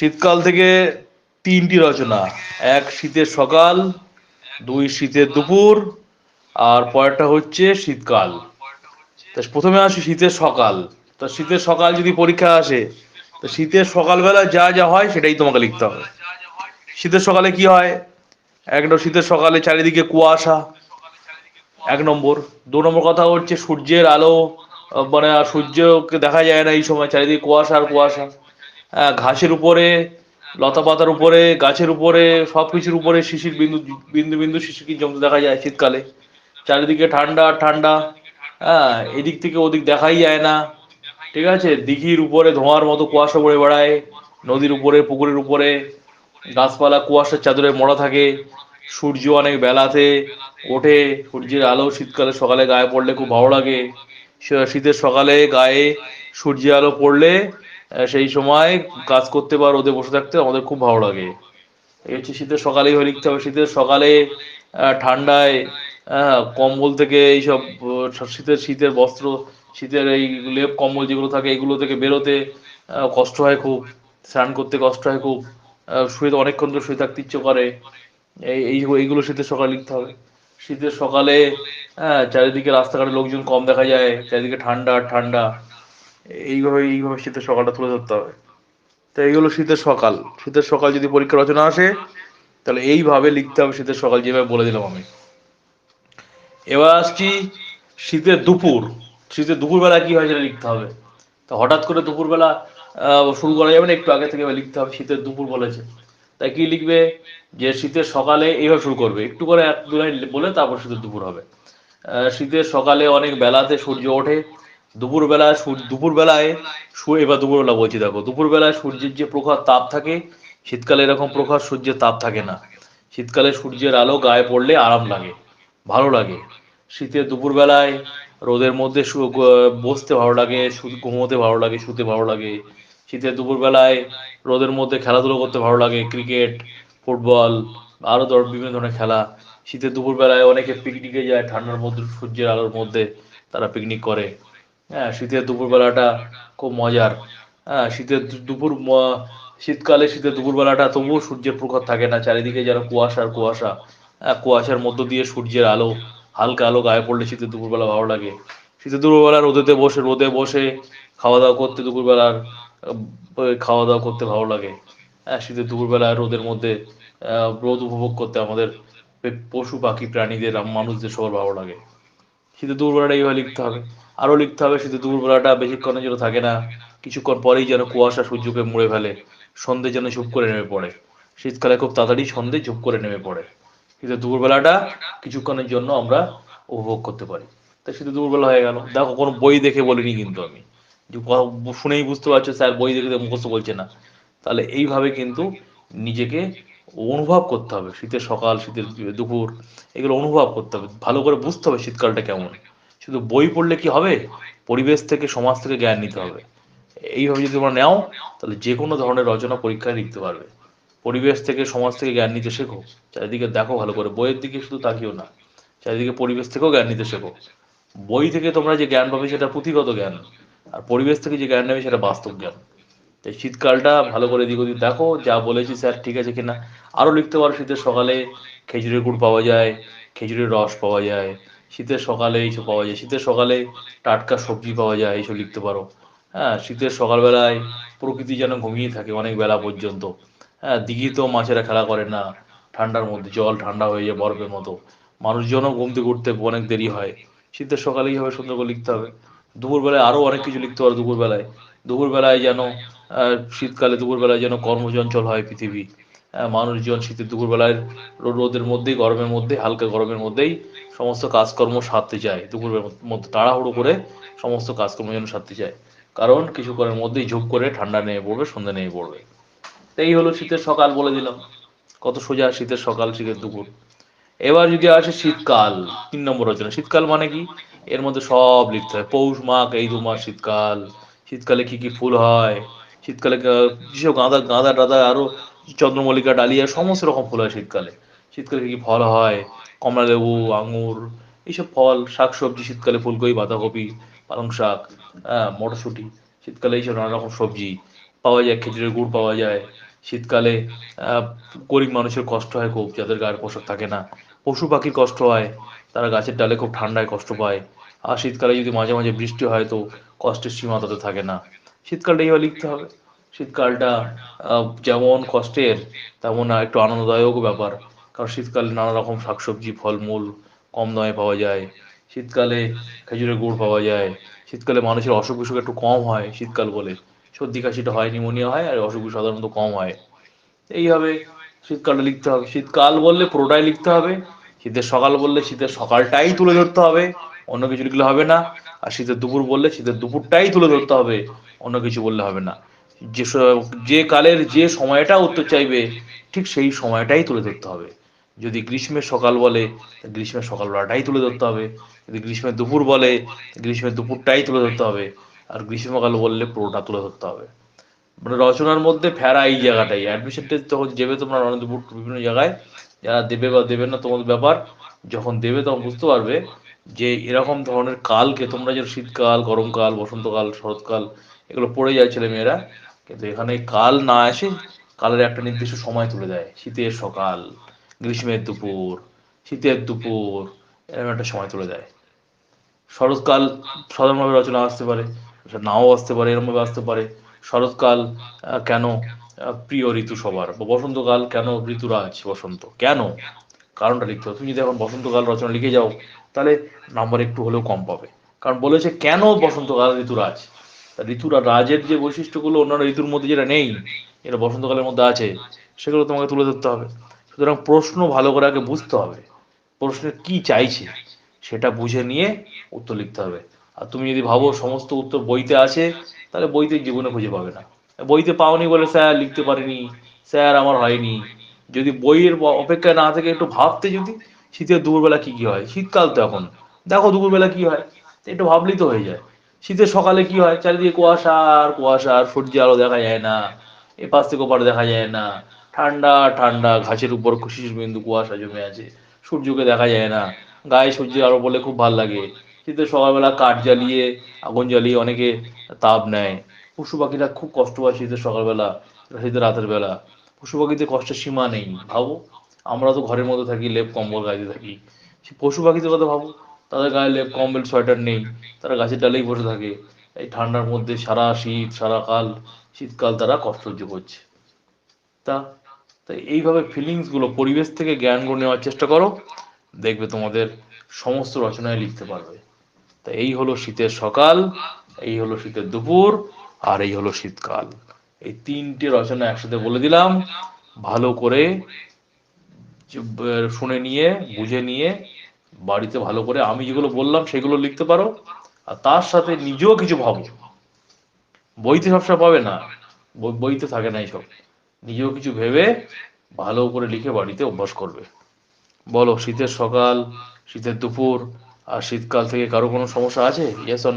শীতকাল থেকে তিনটি রচনা। এক শীতের সকাল, দুই শীতের দুপুর, আর পরেরটা হচ্ছে শীতকাল। তা প্রথমে আসি শীতের সকাল। তা শীতের সকাল যদি পরীক্ষা আসে, তো শীতের সকালবেলা যা যা হয় সেটাই তোমাকে লিখতে হবে। শীতের সকালে কি হয়? এক নম্বর শীতের সকালে চারিদিকে কুয়াশা, এক নম্বর। দু নম্বর কথা হচ্ছে সূর্যের আলো মানে সূর্যকে দেখা যায় না এই সময়, চারিদিকে কুয়াশা আর কুয়াশা। ঘাসের উপরে, লতা পাতার উপরে, গাছের উপরে সব কিছুর উপরে শিশির বিন্দু বিন্দু বিন্দু শিশির জমতে দেখা যায় শীতকালে। চারিদিকে ঠান্ডা ঠান্ডা হ্যাঁ এদিক থেকে ওদিক দেখাই যায় না। ঠিক আছে? দিঘির উপরে ধোঁয়ার মতো কুয়াশা পড়ে বেড়ায়, নদীর উপরে, পুকুরের উপরে, গাছপালা কুয়াশার চাদরে মোড়া থাকে, সূর্য অনেক বেলাতে ওঠে, সূর্যের আলো শীতকালে সকালে গায়ে পড়লে খুব ভালো লাগে। শীতের সকালে গায়ে সূর্যের আলো পড়লে সেই সময় কাজ করতে বা রোদে বসে থাকতে আমাদের খুব ভালো লাগে। এই হচ্ছে শীতের সকালেই হয়ে লিখতে হবে। শীতের সকালে ঠান্ডায় কম্বল থেকে এইসব শীতের শীতের বস্ত্র, শীতের এই লেপ কম্বল যেগুলো থাকে এগুলো থেকে বেরোতে কষ্ট হয় খুব। স্নান করতে কষ্ট হয় খুব। শুয়ে অনেকক্ষণ ধরে শুয়ে থাকতে ইচ্ছে করে। এই এই, এইগুলো শীতের সকালে লিখতে হবে। শীতের সকালে হ্যাঁ চারিদিকে রাস্তাঘাটে লোকজন কম দেখা যায়, চারিদিকে ঠান্ডা ঠান্ডা। এইভাবে এইভাবে শীতের সকালটা তুলে ধরতে হবে। তো এইগুলো শীতের সকাল। শীতের সকাল যদি পরীক্ষা রচনা আসে, তাহলে এইভাবে লিখতে হবে শীতের সকাল যেভাবে বলে দিলাম আমি। এবার আসছি শীতের দুপুর। শীতের দুপুরবেলা কি হয় সেটা লিখতে হবে। তো হঠাৎ করে দুপুরবেলা শুরু করা যাবে না, একটু আগে থেকে লিখতে হবে শীতের দুপুর বলেছে। তাই কি লিখবে? যে শীতের সকালে এইভাবে শুরু করবে। একটু করে এক দু লাইন বলে তারপর শীতের দুপুর হবে। শীতের সকালে অনেক বেলাতে সূর্য ওঠে। দুপুরবেলা দুপুরবেলায় এবার দুপুরবেলা বলছি দেখো, দুপুরবেলায় সূর্যের যে প্রখর তাপ থাকে, শীতকালে এরকম প্রখর সূর্যের তাপ থাকে না। শীতকালে সূর্যের আলো গায়ে পড়লে আরাম লাগে, ভালো লাগে। শীতের দুপুরবেলায় রোদের মধ্যে বসতে ভালো লাগে ঘুমোতে ভালো লাগে, শুতে ভালো লাগে। শীতের দুপুরবেলায় রোদের মধ্যে খেলাধুলো করতে ভালো লাগে, ক্রিকেট, ফুটবল, আরও ধর বিভিন্ন ধরনের খেলা। শীতের দুপুরবেলায় অনেকে পিকনিকে যায়, ঠান্ডার মধ্যে, সূর্যের আলোর মধ্যে তারা পিকনিক করে। হ্যাঁ শীতের দুপুরবেলাটা খুব মজার। হ্যাঁ শীতের দুপুর শীতকালে শীতের দুপুরবেলাটা তবুও সূর্যের প্রখর থাকে না, চারিদিকে যেন কুয়াশার কুয়াশা। হ্যাঁ কুয়াশার মধ্য দিয়ে সূর্যের আলো, হালকা আলো গায়ে পড়লে শীতের দুপুরবেলা ভালো লাগে। শীতের দুপুরবেলা রোদেতে বসে, রোদে বসে খাওয়া দাওয়া করতে দুপুরবেলার খাওয়া দাওয়া করতে ভালো লাগে। হ্যাঁ শীতের দুপুরবেলা রোদের মধ্যে রোদ উপভোগ করতে আমাদের পশু পাখি প্রাণীদের, মানুষদের সবার ভালো লাগে। শীতের দুপুরবেলাটা এইভাবে লিখতে হবে। আরও লিখতে হবে শীতের দুপুরবেলাটা বেশিক্ষণের জন্য থাকে না, কিছুক্ষণ পরেই যেন কুয়াশা সূর্যকে মুড়ে ফেলে, সন্ধে যেন ঝুপ করে নেমে পড়ে। শীতকালে খুব তাড়াতাড়ি সন্ধে ঝুপ করে নেমে পড়ে। শীতের দুপুরবেলাটা কিছুক্ষণের জন্য আমরা উপভোগ করতে পারি। তাই শীতের দুপুরবেলা হয়ে গেল। দেখো, কোনো বই দেখে বলিনি কিন্তু আমি। শুনেই বুঝতে পারছ, স্যার বই দেখে মুখস্থ বলছে না। তাহলে এইভাবে কিন্তু নিজেকে অনুভব করতে হবে। শীতের সকাল, শীতের দুপুর, এগুলো অনুভব করতে হবে। ভালো করে বুঝতে হবে শীতকালটা কেমন। শুধু বই পড়লে কি হবে? পরিবেশ থেকে, সমাজ থেকে জ্ঞান নিতে হবে। এইভাবে যদি তোমরা নাও, তাহলে যে কোনো ধরনের রচনা পরীক্ষায় লিখতে পারবে। পরিবেশ থেকে, সমাজ থেকে জ্ঞান নিতে শেখো। চারিদিকে দেখো ভালো করে। বইয়ের দিকে শুধু তাকিও না। চারিদিকে পরিবেশ থেকেও জ্ঞান নিতে শেখো। বই থেকে তোমরা যে জ্ঞান পাবে, সেটা পুঁথিগত জ্ঞান। আর পরিবেশ থেকে যে জ্ঞান নেবে, সেটা বাস্তব জ্ঞান। তাই শীতকালটা ভালো করে দিক ওদিক দেখো, যা বলেছি স্যার ঠিক আছে কিনা। আরও লিখতে পারো শীতের সকালে। খেজুরের গুড় পাওয়া যায়, খেজুরের রস পাওয়া যায়। শীতের সকালে এইসব পাওয়া যায়। শীতের সকালে টাটকা সবজি পাওয়া যায়, এইসব লিখতে পারো। হ্যাঁ শীতের সকালবেলায় প্রকৃতি যেন ঘুমিয়ে থাকে অনেক বেলা পর্যন্ত। হ্যাঁ দিঘিতেও মাছেরা খেলা করে না। ঠান্ডার মধ্যে, জল ঠান্ডা হয়ে যায় বরফের মতো। মানুষজনও ঘুম থেকে উঠতে অনেক দেরি হয়। শীতের সকালেই হবে সুন্দর করে লিখতে হবে। দুপুরবেলায় আরও অনেক কিছু লিখতে পারো দুপুরবেলায়। দুপুরবেলায় যেন শীতকালে দুপুরবেলায় যেন কর্মচঞ্চল হয় পৃথিবী। মানুষজন শীতের দুপুরবেলায় রোদের মধ্যেই, গরমের মধ্যে হালকা গরমের মধ্যেই সমস্ত কাজকর্ম সারতে চায়। দুপুরের মধ্যে তাড়াহুড়ো করে সমস্ত কাজকর্ম যেন সারতে চায়। কারণ কিছুক্ষণের মধ্যেই ঝুপ করে ঠান্ডা নেমে পড়বে, সন্ধ্যা নেমে পড়বে। এই হলো শীতের সকাল বলে দিলাম। কত সোজা শীতের সকাল, শীতের দুপুর। এবার যদি আসে শীতকাল, তিন নম্বর রচনা। শীতকাল মানে কি? এর মধ্যে সব লিখতে হয়। পৌষ মাঘ, এই দু মাস শীতকাল। শীতকালে কি কি ফুল হয়? শীতকালে যেসব গাঁদা গাঁদা টাদা আরও চন্দ্রমল্লিকা, ডালিয়া, সমস্ত রকম ফুল হয় শীতকালে। শীতকালে কি ফল হয়? কমলা লেবু আঙুর, এইসব ফল, শাকসবজি, শীতকালে ফুলকপি, বাঁধাকপি, পালং শাক হ্যাঁ মটরশুঁটি, শীতকালে এইসব নানা রকম সবজি পাওয়া যায়, খেজুরের গুড় পাওয়া যায়। শীতকালে গরিব মানুষের কষ্ট হয় খুব, যাদের গায়ের পোশাক থাকে না। পশু পাখির কষ্ট হয়, তারা গাছের ডালে খুব ঠান্ডায় কষ্ট পায়। আর শীতকালে যদি মাঝে মাঝে বৃষ্টি হয় তো কষ্টের সীমা তাদের থাকে না। শীতকালটা এইভাবে লিখতে হবে। শীতকালটা যেমন কষ্টের, তেমন একটু আনন্দদায়ক ব্যাপার। কারণ শীতকালে নানা রকম শাকসবজি, ফলমূল কম দামে পাওয়া যায়। শীতকালে খেজুরের গুড় পাওয়া যায়। শীতকালে মানুষের অসুখ বিসুখ একটু কম হয় শীতকাল বলে। সর্দি কাশিটা হয় নিউমোনিয়া হয় আর অসুখ বিসুখ সাধারণত কম হয়। এইভাবে শীতকালটা লিখতে হবে। শীতকাল বললে পুরোটাই লিখতে হবে। শীতের সকাল বললে শীতের সকালটাই তুলে ধরতে হবে। অন্য কিছু লিখলে হবে না। আর শীতের দুপুর বললে শীতের দুপুরটাই তুলে ধরতে হবে। অন্য কিছু বললে হবে না। যে যে কালের যে সময়টা উত্তর চাইবে, ঠিক সেই সময়টাই তুলে ধরতে হবে। যদি গ্রীষ্মের সকাল বলে গ্রীষ্মের সকালবেলাটাই তুলে ধরতে হবে। যদি গ্রীষ্মের দুপুর বলে গ্রীষ্মের দুপুরটাই তুলে ধরতে হবে। আর গ্রীষ্মকাল বললে পুরোটা তুলে ধরতে হবে। মানে রচনার মধ্যে ফেরা এই জায়গাটাই। অ্যাডমিশন টেস্ট যখন দেবে তোমরা রণদীপুর বিভিন্ন জায়গায়, যারা দেবে বা দেবে না তোমাদের ব্যাপার, যখন দেবে তখন বুঝতে পারবে যে এরকম ধরনের কালকে তোমরা যে শীতকাল, গরমকাল, বসন্তকাল, শরৎকাল, এগুলো পড়ে যায় ছেলে মেয়েরা কিন্তু এখানে কাল না এসে কালের একটা নির্দিষ্ট সময় তুলে দেয়। শীতের সকাল, গ্রীষ্মের দুপুর, শীতের দুপুর, এরকম একটা সময় তুলে দেয়। শরৎকাল সাধারণভাবে রচনা আসতে পারে নাও আসতে পারে, এরমভাবে আসতে পারে। শরৎকাল কেন প্রিয় ঋতু সবার বসন্তকাল কেন ঋতুরাজ, বসন্ত? কেন? কারণটা লিখতে হবে। তুমি যদি এখন বসন্তকাল রচনা লিখে যাও, তাহলে নাম্বার একটু হলেও কম পাবে। কারণ বলেছে কেন বসন্তকাল ঋতুরাজ? ঋতুরা রাজের যে বৈশিষ্ট্যগুলো অন্যান্য ঋতুর মধ্যে যেটা নেই এটা বসন্তকালের মধ্যে আছে, সেগুলো তোমাকে তুলে ধরতে হবে। সুতরাং প্রশ্ন ভালো করে আগে বুঝতে হবে, প্রশ্নের কি চাইছে, সেটা বুঝে নিয়ে উত্তর লিখতে হবে। আর তুমি যদি ভাবো সমস্ত উত্তর বইতে আছে, তাহলে বইতে জীবনে খুঁজে পাবে না। বইতে পাওনি বলে স্যার লিখতে পারিনি, স্যার আমার হয়নি। যদি বইয়ের অপেক্ষায় না থেকে একটু ভাবতে যদি, শীতের দুপুরবেলা কি কি হয়? শীতকাল তো এখন। দেখো দুপুরবেলা কি হয়? একটু ভাবলেই তো হয়ে যায়। শীতের সকালে কি হয়? চারিদিকে কুয়াশা, আর কুয়াশা, আর সূর্য আলো দেখা যায় না। এ পাশ থেকে ওপারে দেখা যায় না। ঠান্ডা ঠান্ডা, ঘাসের উপর শিশির বিন্দু কুয়াশা জমে আছে। সূর্যকে দেখা যায় না। গায়ে সূর্যের আলো বলে খুব ভালো লাগে। শীতের সকালবেলা কাঠ জ্বালিয়ে, আগুন জ্বালিয়ে অনেকে তাপ নেয়। পশু পাখিরা খুব কষ্ট পায় শীতের সকালবেলা, শীতের রাতের বেলা। পশু পাখিদের কষ্টের সীমা নেই। ভাবো, আমরা তো ঘরের মধ্যে থাকি, লেপ, কম্বল গাইতে থাকি। পশু পাখিদের কথা ভাবো। তাদের গায়ে লেপ কম্বল সোয়েটার নেই। তারা গাছের ডালেই বসে থাকে। এই ঠান্ডার মধ্যে সারা শীত সারা কাল শীতকাল তারা কষ্ট সহ্য করছে। তা তাই এইভাবে ফিলিংসগুলো পরিবেশ থেকে জ্ঞানগুলো নেওয়ার চেষ্টা করো। দেখবে তোমাদের সমস্ত রচনায় লিখতে পারবে। তা এই হলো শীতের সকাল এই হলো শীতের দুপুর আর এই হলো শীতকাল। এই তিনটে রচনা একসাথে বলে দিলাম। ভালো করে শুনে নিয়ে বুঝে নিয়ে বাড়িতে ভালো করে আমি যেগুলো বললাম সেগুলো লিখতে পারো, আর তার সাথে নিজেও কিছু ভাবো। বইতে সবসময় পাবে না, বই- বইতে থাকে না এইসব। নিজেও কিছু ভেবে ভালো করে লিখে বাড়িতে অভ্যাস করবে। বলো, শীতের সকাল, শীতের দুপুর, আর শীতকাল থেকে কারও কোনো সমস্যা আছে? Yes or